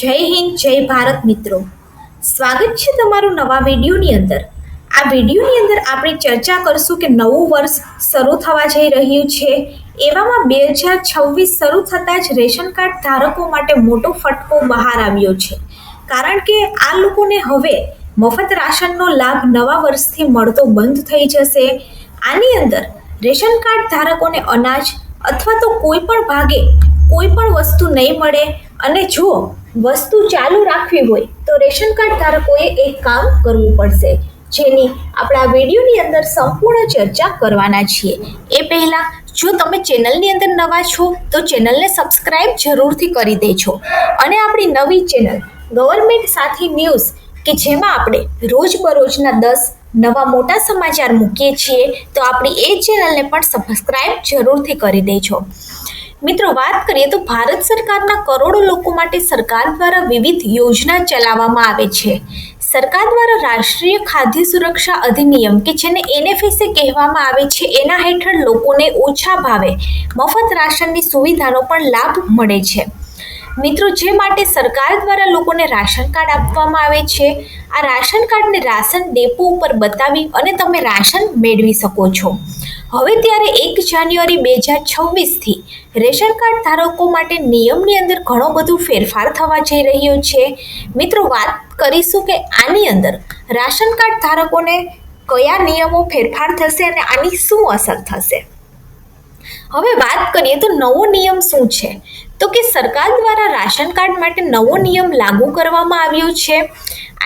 જય હિન્દ, જય ભારત મિત્રો. સ્વાગત છે તમારું નવા વિડીયોની અંદર. આ વિડીયોની અંદર આપણે ચર્ચા કરશું કે નવું વર્ષ શરૂ થવા જઈ રહ્યું છે. એવામાં બે હજાર છવ્વીસ શરૂ થતાં જ રેશન કાર્ડ ધારકો માટે મોટો ફટકો બહાર આવ્યો છે. કારણ કે આ લોકોને હવે મફત રાશનનો લાભ નવા વર્ષથી મળતો બંધ થઈ જશે. આની અંદર રેશન કાર્ડ ધારકોને અનાજ અથવા તો કોઈ પણ ભાગે કોઈ પણ વસ્તુ નહીં મળે. અને જો વસ્તુ ચાલુ રાખવી હોય તો રેશન કાર્ડ ધારકોએ એક કામ કરવું પડશે, જેની આપણા વિડીયોની અંદર સંપૂર્ણ ચર્ચા કરવાના છીએ. એ પહેલાં, જો તમે ચેનલની અંદર નવા છો, તો ચેનલને સબસ્ક્રાઇબ જરૂરથી કરી દેજો. અને આપણી નવી ચેનલ, ગવર્મેન્ટ સાથી ન્યૂઝ, કે જેમાં આપણે રોજબરોજના દસ નવા મોટા સમાચાર મૂકીએ છીએ, તો આપણી એ ચેનલને પણ સબસ્ક્રાઇબ જરૂરથી કરી દેજો. મિત્રો, વાત કરીએ તો ભારત સરકારના કરોડો લોકો માટે સરકાર દ્વારા વિવિધ યોજના ચલાવવામાં આવે છે. સરકાર દ્વારા રાષ્ટ્રીય ખાદ્ય સુરક્ષા અધિનિયમ, કે જેને એનએફએસએ કહેવામાં આવે છે, એના હેઠળ લોકોને ઓછા ભાવે મફત રાશનની સુવિધાનો પણ લાભ મળે છે. મિત્રો, જે માટે સરકાર દ્વારા લોકોને રાશન કાર્ડ આપવામાં આવે છે, આ રાશન કાર્ડને રાશન ડેપો ઉપર બતાવી અને તમે રાશન મેળવી શકો છો. હવે ત્યારે એક જાન્યુઆરી બે હજાર છવ્વીસથી રેશન કાર્ડ ધારકો માટે નિયમની અંદર ઘણો બધો ફેરફાર થવા જઈ રહ્યો છે. મિત્રો, વાત કરીશું કે આની અંદર રાશન કાર્ડ ધારકોને કયા નિયમો ફેરફાર થશે અને આની શું અસર થશે? હવે વાત કરીએ તો નવો નિયમ શું છે? તો કે સરકાર દ્વારા રાશન કાર્ડ માટે નવો નિયમ લાગુ કરવામાં આવ્યો છે.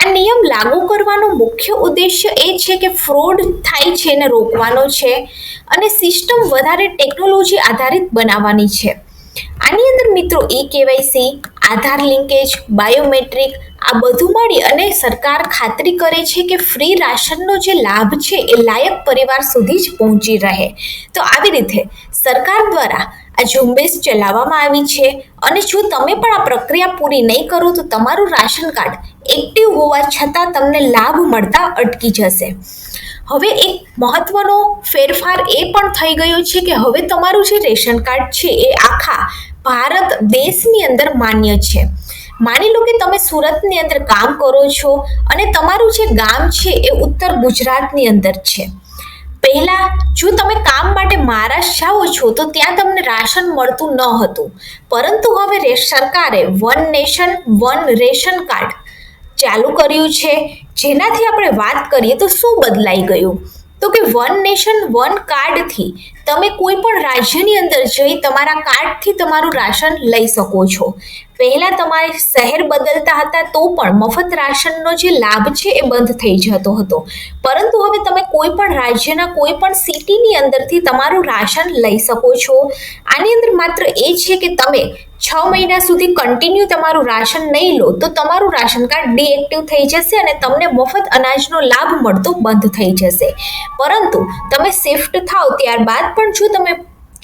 આ નિયમ લાગુ કરવાનો મુખ્ય ઉદ્દેશ્ય એ છે કે ફ્રોડ થાય છે એને રોકવાનો છે. અને સિસ્ટમ વધારે ટેકનોલોજી આધારિત બનાવવાની છે. આની અંદર મિત્રો E KYC Aadhaar linkage, biometric, આ બધું મળી અને સરકાર ખાતરી કરે છે કે ફ્રી રાશનનો જે લાભ છે એ લાયક પરિવાર સુધી જ પહોંચી રહે. તો આવી રીતે સરકાર દ્વારા આ ઝુંબેશ ચલાવવામાં આવી છે અને જો તમે પણ આ પ્રક્રિયા પૂરી નહીં કરો તો તમારું રાશન કાર્ડ એક્ટિવ હોવા છતાં તમને લાભ મળતા અટકી જશે. હવે એક મહત્વનો ફેરફાર એ પણ થઈ ગયો છે કે હવે તમારું જે રેશન કાર્ડ છે એ આખા ભારત દેશની અંદર માન્ય છે. માની લો કે તમે સુરતની અંદર કામ કરો છો અને તમારું જે ગામ છે એ ઉત્તર ગુજરાતની અંદર છે. પહેલાં જો તમે કામ માટે મહારાષ્ટ્ર જાઓ છો તો ત્યાં તમને રાશન મળતું ન હતું. પરંતુ હવે સરકારે one nation one ration card ચાલુ કર્યું છે. જેનાથી આપણે વાત કરીએ તો શું બદલાઈ ગયું? તો કે વન નેશન વન કાર્ડથી તમે કોઈ પણ રાજ્યની અંદર જઈ તમારા કાર્ડથી તમારું રાશન લઈ શકો છો. પહેલાં તમારે શહેર બદલતા હતા તો પણ મફત રાશનનો જે લાભ છે એ બંધ થઈ જતો હતો. પરંતુ હવે તમે કોઈ પણ રાજ્યના કોઈ પણ સિટીની અંદરથી તમારું રાશન લઈ શકો છો. આની અંદર માત્ર એ છે કે તમે છ મહિના સુધી કન્ટિન્યુ તમારું રાશન નહીં લો, તો તમારું રાશન કાર્ડ ડીએક્ટિવ થઈ જશે અને તમને મફત અનાજનો લાભ મળતો બંધ થઈ જશે. પરંતુ તમે શિફ્ટ થાવ ત્યારબાદ પણ જો તમે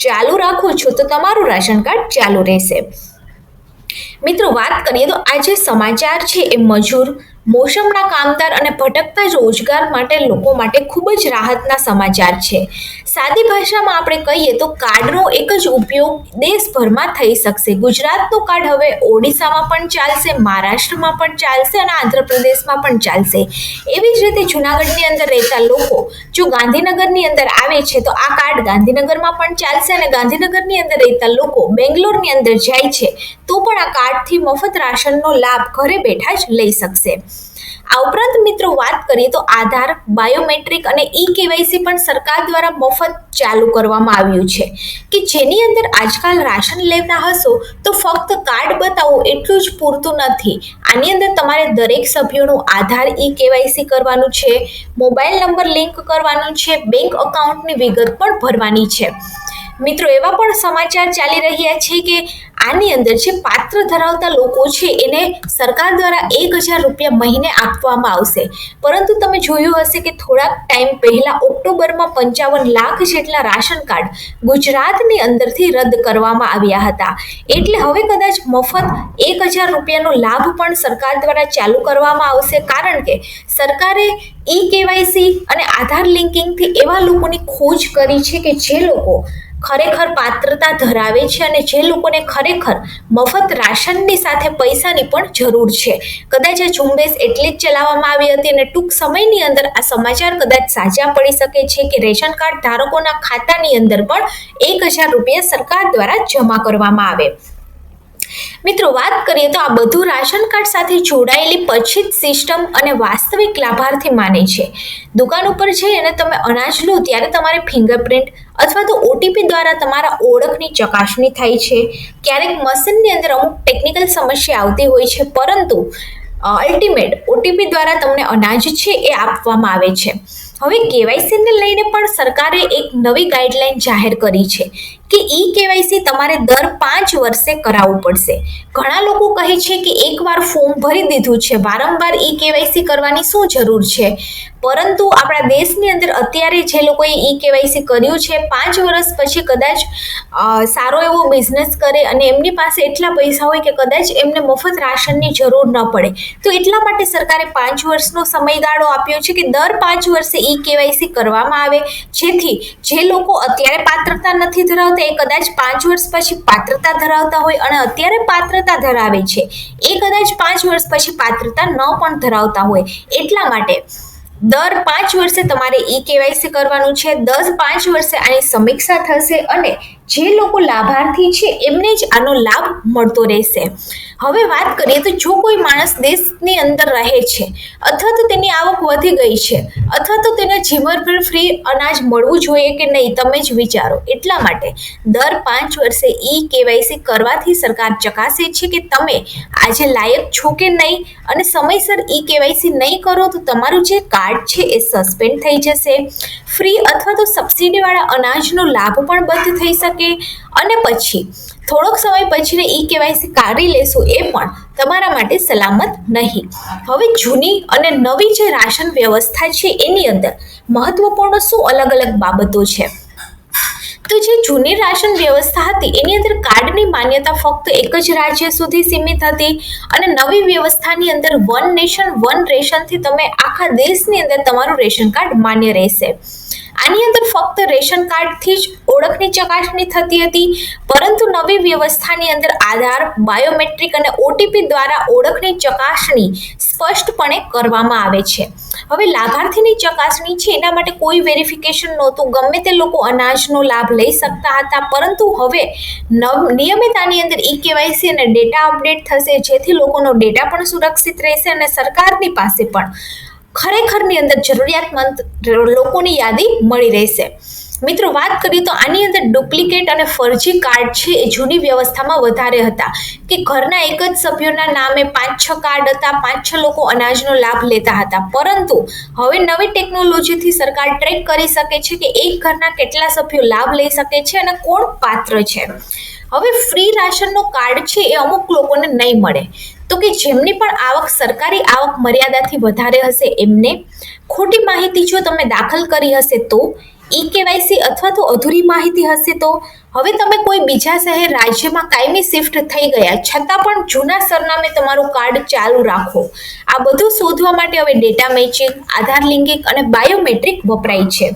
ચાલુ રાખો છો, તો તમારું રાશન કાર્ડ ચાલુ રહેશે. મિત્રો, વાત કરીએ તો આ જે સમાચાર છે એ મજૂર મોસમના કામદાર અને ભટકતા રોજગાર માટે લોકો માટે ખૂબ જ રાહતના સમાચાર છે. સાદી ભાષામાં આપણે કહીએ તો કાર્ડનો એક જ ઉપયોગ દેશભરમાં થઈ શકશે. ગુજરાતનું કાર્ડ હવે ઓડિશામાં પણ ચાલશે, મહારાષ્ટ્રમાં પણ ચાલશે અને આંધ્રપ્રદેશમાં પણ ચાલશે. એવી જ રીતે જુનાગઢની અંદર રહેતા લોકો જો ગાંધીનગરની અંદર આવે છે તો આ કાર્ડ ગાંધીનગરમાં પણ ચાલશે અને ગાંધીનગરની અંદર રહેતા લોકો બેંગ્લોરની અંદર જાય છે તો પણ આ કાર્ડથી મફત રાશનનો લાભ ઘરે બેઠા જ લઈ શકશે. આ ઉપરાંત મિત્રો વાત કરીએ તો આધાર, બાયોમેટ્રિક અને ઈ કેવાયસી પણ સરકાર દ્વારા મફત ચાલુ કરવામાં આવ્યું છે. કે જેની અંદર આજકાલ રાશન લેતા હશો, તો ફક્ત કાર્ડ બતાવો એટલું જ પૂરતું નથી. આની અંદર તમારે દરેક સભ્યોનું આધાર ઈ કેવાયસી કરવાનું છે, મોબાઈલ નંબર લિંક કરવાનું છે, બેંક અકાઉન્ટની વિગત પણ ભરવાની છે. મિત્રો, એવા પણ સમાચાર ચાલી રહ્યા છે કે આની અંદર જે પાત્ર ધરાવતા લોકો છે, એને સરકાર દ્વારા એક હજાર રૂપિયા મહિને આપવામાં આવશે. પરંતુ તમે જોયું હશે કે થોડાક ટાઈમ પહેલા ઓક્ટોબરમાં પંચાવન લાખ જેટલા રાશન કાર્ડ ગુજરાતની અંદરથી રદ કરવામાં આવ્યા હતા. એટલે હવે કદાચ મફત એક હજાર રૂપિયાનો લાભ પણ સરકાર દ્વારા ચાલુ કરવામાં આવશે, કારણ કે સરકારે ઈ કેવાયસી અને આધાર લિંકિંગથી એવા લોકોની ખોજ કરી છે કે જે લોકો ખરેખર પાત્રતા ધરાવે છે અને જે લોકોને ખરેખર મફત રાશનની સાથે પૈસાની પણ જરૂર છે. કદાચ આ ઝુંબેશ એટલે જ ચલાવવામાં આવી હતી અને ટૂંક સમયની અંદર આ સમાચાર કદાચ સાચા પડી શકે છે કે રેશન કાર્ડ ધારકોના ખાતાની અંદર પણ એક હજાર રૂપિયા સરકાર દ્વારા જમા કરવામાં આવે. મિત્રો, વાત કરીએ તો આ બધું રાશન કાર્ડ સાથે જોડાયેલી પછી સિસ્ટમ અને વાસ્તવિક લાભાર્થી માને છે. દુકાન ઉપર જઈ અને તમે અનાજ લો ત્યારે તમારે ફિંગરપ્રિન્ટ અથવા તો ઓટીપી દ્વારા તમારા ઓળખની ચકાસણી થાય છે. ક્યારેક મશીનની અંદર અમુક ટેકનિકલ સમસ્યા આવતી હોય છે, પરંતુ અલ્ટિમેટ ઓટીપી દ્વારા તમને અનાજ છે એ આપવામાં આવે છે. હવે કેવાયસીને લઈને પણ સરકારે એક નવી ગાઈડલાઈન જાહેર કરી છે. કે ઈ કેવાયસી તમારે દર પાંચ વર્ષે કરાવવું પડશે. ઘણા લોકો કહે છે કે એકવાર ફોર્મ ભરી દીધું છે. વારંવાર ઈ કેવાયસી કરવાની શું જરૂર છે? પરંતુ આપણા દેશની અંદર અત્યારે જે લોકોએ ઈ કેવાયસી કર્યું છે, પાંચ વર્ષ પછી કદાચ સારો એવો બિઝનેસ કરે અને એમની પાસે એટલા પૈસા હોય કે કદાચ એમને મફત રાશનની જરૂર ન પડે. તો એટલા માટે સરકારે પાંચ વર્ષનો સમયગાળો આપ્યો છે કે દર પાંચ વર્ષે ઈ કેવાયસી કરવામાં આવે. જેથી જે લોકો અત્યારે પાત્રતા નથી ધરાવતા એ કદાચ પાંચ વર્ષ પછી પાત્રતા ધરાવતા હોય અને અત્યારે પાત્રતા ધરાવે છે. એ કદાચ પાંચ વર્ષ પછી પાત્રતા ન પણ ધરાવતા હોય. એટલા માટે દર પાંચ વર્ષે તમારે ઈ કેવાયસી કરવાનું છે, દસ પાંચ વર્ષે આની સમીક્ષા થશે અને જે લોકો લાભાર્થી છે, એમને જ આનો લાભ મળતો રહેશે. હવે વાત કરીએ તો જો કોઈ માણસ દેશની અંદર રહે છે, અથવા તો તેની આવક વધી ગઈ છે, અથવા તો તેને જીવનભર ફ્રી અનાજ મળવું જોઈએ કે નહીં, તમે જ વિચારો. એટલા માટે દર પાંચ વર્ષે ઈ કેવાયસી કરવાથી સરકાર ચકાસે છે કે તમે આજે લાયક છો કે નહીં અને સમયસર ઈ કેવાયસી નહીં કરો તો તમારું જે કાર્ડ છે એ સસ્પેન્ડ થઈ જશે. ફ્રી અથવા તો સબસિડીવાળા અનાજનો લાભ પણ બંધ થઈ શકે અને પછી? થોડોક સમય પછીને ઈ કેવાયસી કાઢી લેશું એ પણ તમારા માટે સલામત નહીં. હવે જૂની અને નવી જે રાશન વ્યવસ્થા છે એની અંદર મહત્વપૂર્ણ શું અલગ અલગ બાબતો છે? તો જે જૂની રાશન વ્યવસ્થા હતી એની અંદર કાર્ડની માન્યતા ફક્ત એક જ રાજ્ય સુધી સીમિત હતી અને નવી વ્યવસ્થાની અંદર વન નેશન વન રેશનથી તમે આખા દેશની અંદર તમારું રેશન કાર્ડ માન્ય રહેશે. આની અંદર ફક્ત રેશન કાર્ડથી જ ઓળખની ચકાસણી થતી હતી, પરંતુ નવી વ્યવસ્થાની અંદર આધાર, બાયોમેટ્રિક અને ઓટીપી દ્વારા ઓળખની ચકાસણી સ્પષ્ટપણે કરવામાં આવે છે. હવે લાભાર્થીની ચકાસણી છે, એના માટે કોઈ વેરિફિકેશન નહોતું. ગમે તે લોકો અનાજનો લાભ લઈ શકતા હતા, પરંતુ હવે નવ નિયમિત આની અંદર ઈ કેવાયસી અને ડેટા અપડેટ થશે, જેથી લોકોનો ડેટા પણ સુરક્ષિત રહેશે અને સરકારની પાસે પણ ખરેખરની અંદર જરૂરિયાતમંદ લોકોની યાદી મળી રહેશે. મિત્રો, વાત કરીએ તો આની અંદર ડુપ્લિકેટ અને ફરજી કાર્ડ છે એ જૂની વ્યવસ્થામાં વધારે હતા કે ઘરના એક જ સભ્યોના નામે પાંચ છ કાર્ડ હતા, પાંચ છ લોકો અનાજનો લાભ લેતા હતા. પરંતુ હવે નવી ટેકનોલોજીથી સરકાર ટ્રેક કરી શકે છે કે એક ઘરના કેટલા સભ્યો લાભ લઈ શકે છે અને કોણ પાત્ર છે. હવે ફ્રી રાશનનો કાર્ડ છે એ અમુક લોકોને નહીં મળે. તો કે જેમની પણ આવક સરકારી આવક મર્યાદાથી વધારે હશે, એમને ખોટી માહિતી જો તમે દાખલ કરી હશે તો ઈ કેવાયસી અથવા તો અધૂરી માહિતી હશે તો હવે તમે કોઈ બીજા શહેર રાજ્યમાં કાયમી શિફ્ટ થઈ ગયા, છતાં પણ જૂના સરનામે તમારું કાર્ડ ચાલુ રાખો. આ બધું શોધવા માટે હવે ડેટા મેચિંગ, આધાર લિંકિંગ અને બાયોમેટ્રિક વપરાય છે.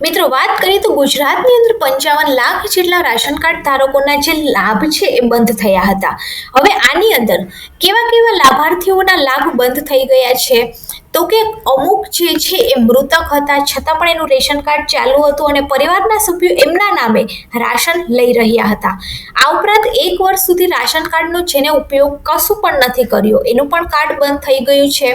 મિત્રો, વાત કરીએ તો ગુજરાતની અંદર પંચાવન લાખ જેટલા રાશન કાર્ડ ધારકોના જે લાભ છે એ બંધ થયા હતા. હવે આની અંદર કેવા કેવા લાભાર્થીઓના લાભ બંધ થઈ ગયા છે? તો કે અમુક જે છે એ મૃતક હતા, છતાં પણ એનું રેશન કાર્ડ ચાલુ હતું અને પરિવારના સભ્યો એમના નામે રાશન લઈ રહ્યા હતા. આ ઉપરાંત એક વર્ષ સુધી રાશન કાર્ડનો જેને ઉપયોગ કશું પણ નથી કર્યો, એનું પણ કાર્ડ બંધ થઈ ગયું છે.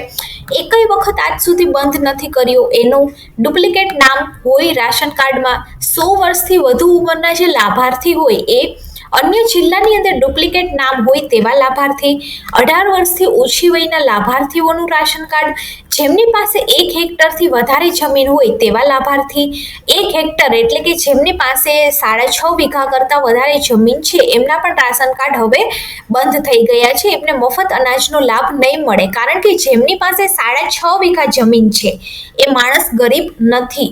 એકય વખત આજ સુધી બંધ નથી કર્યો. એનું ડુપ્લિકેટ નામ હોય રાશન કાર્ડમાં, સો વર્ષથી વધુ ઉંમરના જે લાભાર્થી હોય એ અન્ય જિલ્લાની અંદર ડુપ્લિકેટ નામ હોય તેવા લાભાર્થી. અઢાર વર્ષથી ઓછી વયના લાભાર્થીઓનું રાશન કાર્ડ, જેમની પાસે એક હેક્ટરથી વધારે જમીન હોય તેવા લાભાર્થી. એક હેક્ટર એટલે કે જેમની પાસે સાડા છ વીઘા કરતાં વધારે જમીન છે, એમના પણ રાશન કાર્ડ હવે બંધ થઈ ગયા છે. એમને મફત અનાજનો લાભ નહીં મળે, કારણ કે જેમની પાસે સાડા છ વીઘા જમીન છે, એ માણસ ગરીબ નથી.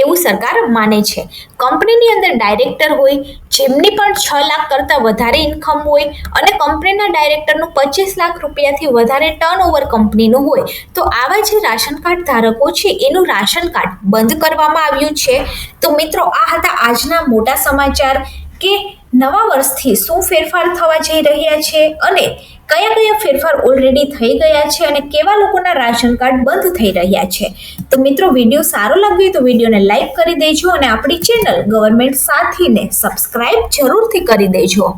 એવું સરકાર માને છે. કંપનીની અંદર ડાયરેક્ટર હોય, જેમની પણ છ લાખ કરતાં વધારે ઇન્કમ હોય અને કંપનીના ડાયરેક્ટરનું પચીસ લાખ રૂપિયાથી વધારે ટર્ન ઓવર કંપનીનું હોય, તો આવા જે રાશન કાર્ડ ધારકો છે, એનું રાશન કાર્ડ બંધ કરવામાં આવ્યું છે. તો મિત્રો, આ હતા આજના મોટા સમાચાર કે નવા વર્ષથી શું ફેરફાર થવા જઈ રહ્યા છે અને કયા કયા ફેરફાર ઓલરેડી થઈ ગયા છે અને કેવા લોકોના રાશન કાર્ડ બંધ થઈ રહ્યા છે? તો મિત્રો, વીડિયો સારો લાગ્યો તો વિડીયોને લાઈક કરી દેજો અને આપણી ચેનલ ગવર્મેન્ટ સાથીને સબસ્ક્રાઇબ જરૂરથી કરી દેજો.